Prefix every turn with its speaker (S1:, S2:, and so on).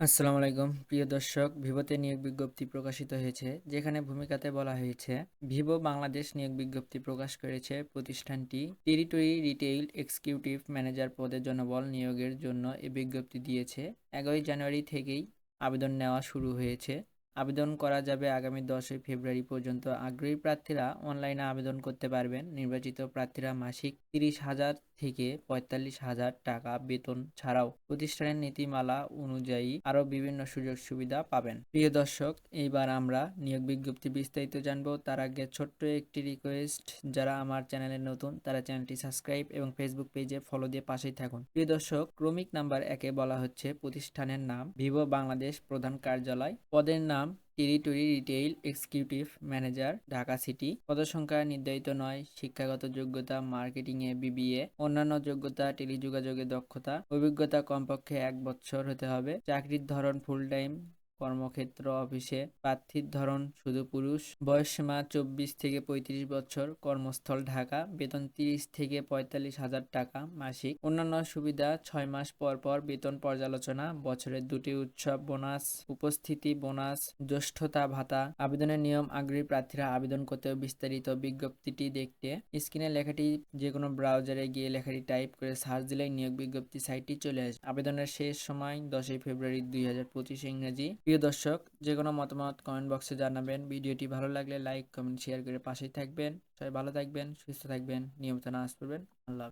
S1: আসসালামু আলাইকুম। প্রিয় দর্শক, ভিভোতে নিয়োগ বিজ্ঞপ্তি প্রকাশিত হয়েছে, যেখানে ভূমিকাতে বলা হয়েছে, ভিভো বাংলাদেশ নিয়োগ বিজ্ঞপ্তি প্রকাশ করেছে প্রতিষ্ঠানটি টেরিটরি রিটেইল এক্সিকিউটিভ ম্যানেজার পদে জনবল নিয়োগের জন্য এ বিজ্ঞপ্তি দিয়েছে। এগারোই জানুয়ারি থেকেই আবেদন নেওয়া শুরু হয়েছে। আবেদন করা যাবে আগামী দশই ফেব্রুয়ারি পর্যন্ত। আগ্রহী প্রার্থীরা অনলাইনে আবেদন করতে পারবেন। নির্বাচিত প্রার্থীরা মাসিক তিরিশ হাজার থেকে পঁয়তাল্লিশ হাজার টাকা বেতন ছাড়াও প্রতিষ্ঠানের নীতিমালা অনুযায়ী আরও বিভিন্ন সুযোগ সুবিধা পাবেন। প্রিয় দর্শক, এইবার আমরা নিয়োগ বিজ্ঞপ্তি বিস্তারিত জানব। তার আগে ছোট্ট একটি রিকোয়েস্ট যারা আমার চ্যানেলে নতুন, তারা চ্যানেলটি সাবস্ক্রাইব এবং ফেসবুক পেজে ফলো দিয়ে পাশেই থাকুন। প্রিয় দর্শক, ক্রমিক নাম্বার একে বলা হচ্ছে প্রতিষ্ঠানের নাম। ভিভো বাংলাদেশ প্রধান কার্যালয়। পদের নাম territory retail executive manager, Dhaka city. পদসংখ্যা নির্ধারিত নয়, শিক্ষাগত যোগ্যতা মার্কেটিং মার্কেটিংয়ে বিবিএ। অন্যান্য যোগ্যতা, টেলিযোগাযোগে দক্ষতা। অভিজ্ঞতা কমপক্ষে এক বছর হতে হবে। চাকরির ধরন ফুল টাইম কর্মক্ষেত্র, অফিসে প্রার্থীর ধরন, শুধু পুরুষ। বয়সসীমা চব্বিশ থেকে পঁয়ত্রিশ বছর। কর্মস্থল, ঢাকা। বেতন তিরিশ থেকে পঁয়তাল্লিশ হাজার টাকা মাসিক। অন্যান্য সুবিধা, ছয় মাস পর পর বেতন পর্যালোচনা বছরের দুটি উৎসব, বোনাস, উপস্থিতি বোনাস, জ্যেষ্ঠতা ভাতা, আবেদনের নিয়ম, আগ্রহী প্রার্থীরা আবেদন করতে বিস্তারিত বিজ্ঞপ্তিটি দেখতে স্ক্রিনে লেখাটি যে কোনো ব্রাউজারে গিয়ে লেখাটি টাইপ করে সার্চ দিলেই নিয়োগ বিজ্ঞপ্তি সাইটটি চলে আসবে। আবেদনের শেষ সময় দশই ফেব্রুয়ারি দুই হাজার পঁচিশ ইংরেজি। প্রিয় দর্শক, যে কোনো মতামত কমেন্ট বক্সে জানাবেন। ভিডিওটি ভালো লাগলে লাইক কমেন্ট শেয়ার করে পাশেই থাকবেন। সবাই ভালো থাকবেন, সুস্থ থাকবেন, নিয়মিত নাচ পড়বেন। আল্লাহ।